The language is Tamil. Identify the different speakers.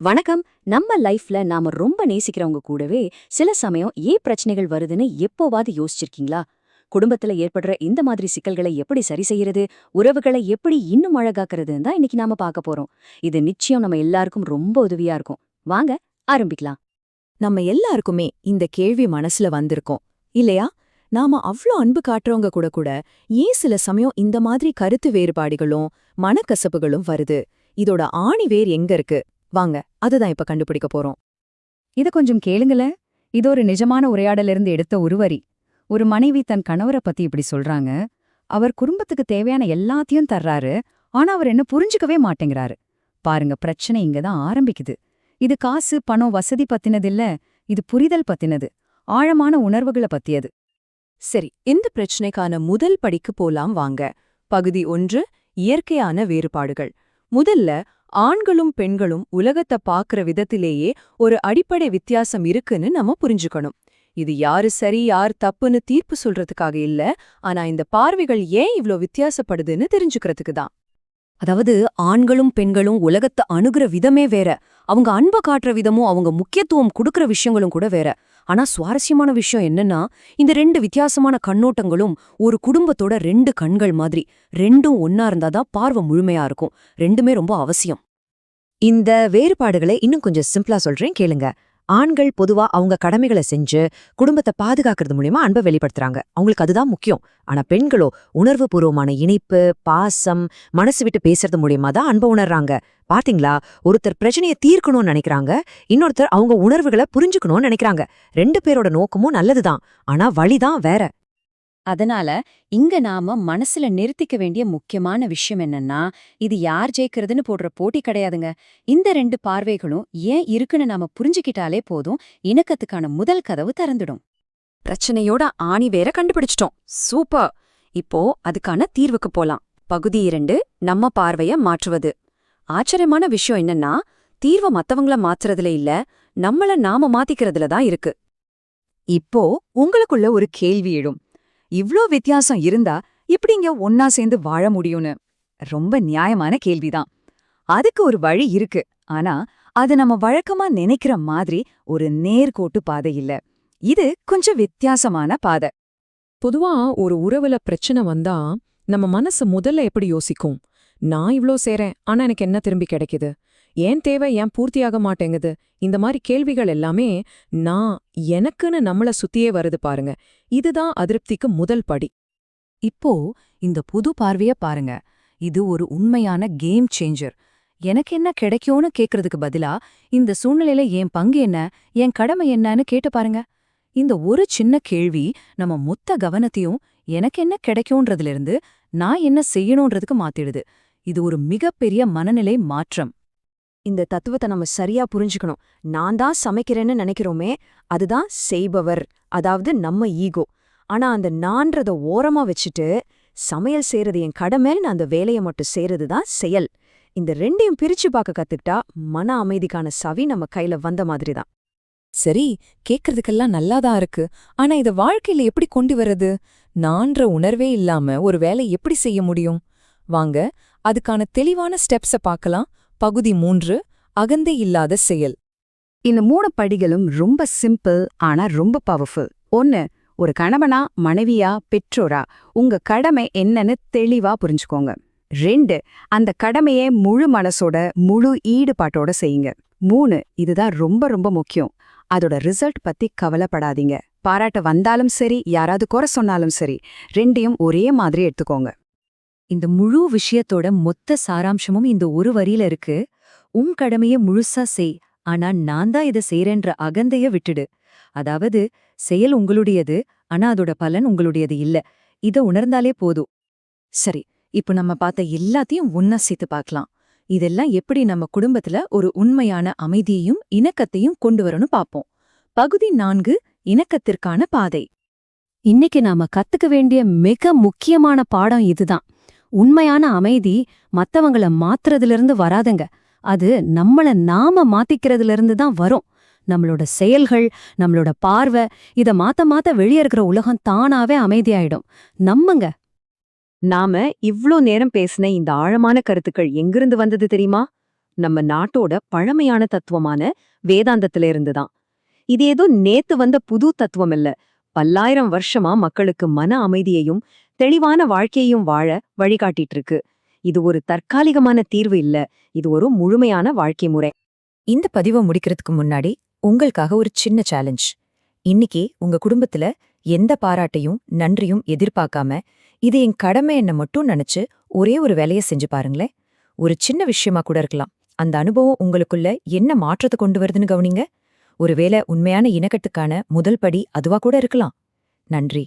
Speaker 1: வணக்கம். நம்ம லைஃப்ல நாம ரொம்ப நேசிக்கிறவங்க கூடவே சில சமயம் ஏன் பிரச்சனைகள் வருதுன்னு எப்போவாது யோசிச்சிருக்கீங்களா? குடும்பத்துல ஏற்படுற இந்த மாதிரி சிக்கல்களை எப்படி சரி செய்யறது? உறவுகளை எப்படி இன்னும் அழகாக்குறதுன்னு தான் இன்னைக்கு நாம பார்க்க போறோம். இது நிச்சயம் நம்ம எல்லாருக்கும் ரொம்ப உதவியா இருக்கும். வாங்க ஆரம்பிக்கலாம்.
Speaker 2: நம்ம எல்லாருக்குமே இந்த கேள்வி மனசுல வந்திருக்கோம். இல்லையா? நாம அவ்ளோ அன்பு காட்டுறவங்க கூட கூட ஏன் சில சமயம் இந்த மாதிரி கருத்து வேறுபாடுகளும் மனக்கசப்புகளும் வருது? இதோட ஆணி வேர் எங்க இருக்கு? வாங்க அதுதான் இப்ப கண்டுபிடிக்க போறோம்.
Speaker 3: இத கொஞ்சம் கேளுங்கள இது ஒரு நிஜமான உரையாடலிருந்து எடுத்த உருவரி. ஒரு மனைவி தன் கணவரை பத்தி இப்படி சொல்றாங்க. அவர் குடும்பத்துக்கு தேவையான எல்லாத்தையும் தர்றாரு. ஆனா அவர் என்ன புரிஞ்சுக்கவே மாட்டேங்கிறாரு. பாருங்க பிரச்சனை இங்கதான் ஆரம்பிக்குது. இது காசு பணம் வசதி பத்தினதில்ல இது புரிதல் பத்தினது. ஆழமான உணர்வுகளை பத்தியது.
Speaker 2: சரி இந்த பிரச்சனைக்கான முதல் படிக்கு போலாம் வாங்க. பகுதி ஒன்று இயற்கையான வேறுபாடுகள். முதல்ல ஆண்களும் பெண்களும் உலகத்தை பாக்குற விதத்திலேயே ஒரு அடிப்படை வித்தியாசம் இருக்குன்னு நம்ம புரிஞ்சுக்கணும். இது யாரு சரி யார் தப்புன்னு தீர்ப்பு சொல்றதுக்காக இல்ல ஆனா இந்த பார்வைகள் ஏன் இவ்ளோ வித்தியாசப்படுதுன்னு தெரிஞ்சுக்கிறதுக்கு தான்.
Speaker 1: அதாவது ஆண்களும் பெண்களும் உலகத்தை அணுகுற விதமே வேற. அவங்க அன்பை காட்டுற விதமும் அவங்க முக்கியத்துவம் கொடுக்கற விஷயங்களும் கூட வேற. ஆனா சுவாரஸ்யமான விஷயம் என்னன்னா இந்த ரெண்டு வித்தியாசமான கண்ணோட்டங்களும் ஒரு குடும்பத்தோட ரெண்டு கண்கள் மாதிரி ரெண்டும் ஒன்னா இருந்தாதான் பார்வை முழுமையா இருக்கும். ரெண்டுமே ரொம்ப அவசியம்.
Speaker 4: இந்த வேறுபாடுகளை இன்னும் கொஞ்சம் சிம்பிளா சொல்றேன் கேளுங்க. ஆண்கள் பொதுவா அவங்க கடமைகளை செஞ்சு குடும்பத்தை பாதுகாக்கிறது மூலியமா அன்பை வெளிப்படுத்துறாங்க. அவங்களுக்கு அதுதான் முக்கியம். ஆனா பெண்களோ உணர்வுபூர்வமான இணைப்பு பாசம் மனசு விட்டு பேசுறது மூலியமா தான் அன்பை உணர்றாங்க. பாத்தீங்களா? ஒருத்தர் பிரச்சனையை தீர்க்கணும்னு நினைக்கிறாங்க இன்னொருத்தர் அவங்க உணர்வுகளை புரிஞ்சுக்கணும்னு நினைக்கிறாங்க. ரெண்டு பேரோட நோக்கமும் நல்லதுதான். ஆனா வழிதான் வேற.
Speaker 1: அதனால இங்க நாம மனசுல நிறுத்திக்க வேண்டிய முக்கியமான விஷயம் என்னன்னா இது யார் ஜெயிக்கிறதுன்னு போடுற போட்டி கிடையாதுங்க. இந்த ரெண்டு பார்வைகளும் ஏன் இருக்குன்னு நாம புரிஞ்சுக்கிட்டாலே போதும் இணக்கத்துக்கான முதல் கதவு திறந்துடும். பிரச்சனையோட ஆணி வேற கண்டுபிடிச்சிட்டோம். சூப்பர்! இப்போ அதுக்கான தீர்வுக்கு போலாம். பகுதி இரண்டு நம்ம பார்வைய மாற்றுவது. ஆச்சரியமான விஷயம் என்னன்னா தீர்வை மத்தவங்கள மாத்துறதுல இல்ல நம்மள நாம மாத்திக்கிறதுல தான் இருக்கு.
Speaker 3: இப்போ உங்களுக்குள்ள ஒரு கேள்வி எழும். இவ்ளோ வித்தியாசம் இருந்தா எப்படிங்க ஒன்னா சேர்ந்து வாழ முடியும்னு? ரொம்ப நியாயமான கேள்விதான். அதுக்கு ஒரு வழி இருக்கு. ஆனா அது நம்ம வழக்கமா நினைக்கிற மாதிரி ஒரு நேர்கோட்டு பாதை இல்ல. இது கொஞ்சம் வித்தியாசமான பாதை.
Speaker 5: பொதுவா ஒரு உறவுல பிரச்சனை வந்தா நம்ம மனசு முதல்ல எப்படி யோசிக்கும்? நான் இவ்ளோ சேரேன் ஆனா எனக்கு என்ன திரும்பி கிடைக்குது? ஏன் தேவை ஏன் பூர்த்தியாக மாட்டேங்குது? இந்த மாதிரி கேள்விகள் எல்லாமே நான் எனக்குன்னு நம்மள சுத்தியே வருது பாருங்க. இதுதான் அதிருப்திக்கு முதல் படி.
Speaker 3: இப்போ இந்த புது பார்வைய பாருங்க. இது ஒரு உண்மையான கேம் சேஞ்சர் எனக்கு என்ன கிடைக்கும்னு கேக்குறதுக்கு பதிலா இந்த சூழ்நிலையில என் பங்கு என்ன? என் கடமை என்னன்னு கேட்டு பாருங்க. இந்த ஒரு சின்ன கேள்வி நம்ம மொத்த கவனத்தையும் எனக்கு என்ன கிடைக்கும்ன்றதுலேருந்து நான் என்ன செய்யணுன்றதுக்கு மாத்திடுது. இது ஒரு மிகப்பெரிய மனநிலை மாற்றம்.
Speaker 4: இந்த தத்துவத்தை நம்ம சரியா புரிஞ்சுக்கணும். நான் தான் சமைக்கிறேன்னு நினைக்கிறோமே அதுதான் செய்பவர் அதாவது நம்ம ஈகோ. ஆனா அந்த நான்றத ஓரமா வச்சுட்டு சமையல் செய்யறது என் கடமைன்னு அந்த வேலையை மட்டும் செய்யறது தான் செயல். இந்த ரெண்டையும் பிரிச்சு பார்க்க கத்துக்கிட்டா மன அமைதிக்கான சவி நம்ம கையில வந்த மாதிரி தான்
Speaker 2: சரி கேக்குறதுக்கெல்லாம் நல்லாதான் இருக்கு. ஆனா இத வாழ்க்கையில எப்படி கொண்டு வர்றது? நான்ற உணர்வே இல்லாம ஒரு வேலை எப்படி செய்ய முடியும்? வாங்க அதுக்கான தெளிவான ஸ்டெப்ஸ பார்க்கலாம். பகுதி மூன்று அகந்தை இல்லாத செயல்.
Speaker 3: இந்த மூணு படிகளும் ரொம்ப சிம்பிள் ஆனா ரொம்ப பவர்ஃபுல் ஒன்னு ஒரு கணவனா மனைவியா பெற்றோரா உங்க கடமை என்னன்னு தெளிவா புரிஞ்சுக்கோங்க. ரெண்டு அந்த கடமையை முழு மனசோட முழு ஈடுபாட்டோட செய்யுங்க. மூணு இதுதான் ரொம்ப ரொம்ப முக்கியம். அதோட ரிசல்ட் பத்தி கவலைப்படாதீங்க. பாராட்ட வந்தாலும் சரி யாராவது குறை சொன்னாலும் சரி ரெண்டையும் ஒரே மாதிரி எடுத்துக்கோங்க. இந்த முழு விஷயத்தோட மொத்த சாராம்சமும் இந்த ஒரு வரியில இருக்கு. உன் கடமைய முழுசா செய் ஆனா நான் தான் இதை செய்றேன்ற அகந்தைய விட்டுடு. அதாவது செயல் உங்களுடையது ஆனா அதோட பலன் உங்களுடையது இல்ல. இத உணர்ந்தாலே போதும். சரி இப்போ நம்ம பார்த்த எல்லாத்தையும் ஒன்னா சேர்த்து பார்க்கலாம். இதெல்லாம் எப்படி நம்ம குடும்பத்துல ஒரு உண்மையான அமைதியையும் இணக்கத்தையும் கொண்டு வரணும் பாப்போம் பகுதி நான்கு இணக்கத்திற்கான பாதை. இன்னைக்கு நாம கத்துக்க வேண்டிய மிக முக்கியமான பாடம் இதுதான். உண்மையான அமைதி மத்தவங்கள மாத்துறதிலிருந்து வராதுங்க. அது நம்மள நாம மாத்திக்கிறதுல இருந்து தான் வரும். நம்மளோட செயல்கள் நம்மளோட பார்வை இத மாத்த மாத்த வெளியே இருக்கிற உலகம் தானாவே அமைதியாயிடும். நம்மங்க.
Speaker 4: நாம இவ்ளோ நேரம் பேசின இந்த ஆழமான கருத்துக்கள் எங்கிருந்து வந்தது தெரியுமா? நம்ம நாட்டோட பழமையான தத்துவமான வேதாந்தத்தில இருந்துதான் இது ஏதோ நேத்து வந்த புது தத்துவம் இல்ல. பல்லாயிரம் வருஷமா மக்களுக்கு மன அமைதியையும் தெளிவான வாழ்க்கையையும் வாழ வழிகாட்டிட்டு இருக்கு இது ஒரு தற்காலிகமான தீர்வு இல்ல. இது ஒரு முழுமையான வாழ்க்கை முறை.
Speaker 6: இந்த பதிவை முடிக்கிறதுக்கு முன்னாடி உங்களுக்காக ஒரு சின்ன சேலஞ்ச் இன்னைக்கு உங்க குடும்பத்துல எந்த பாராட்டையும் நன்றியும் எதிர்பார்க்காம இது என் கடமை என்ன மட்டும் நினைச்சு ஒரே ஒரு வேலையை செஞ்சு பாருங்களேன். ஒரு சின்ன விஷயமா கூட இருக்கலாம். அந்த அனுபவம் உங்களுக்குள்ள என்ன மாற்றத்தை கொண்டு வருதுன்னு கவனிங்க. ஒருவேளை உண்மையான இணக்கத்துக்கான முதல் படி அதுவா கூட இருக்கலாம். நன்றி.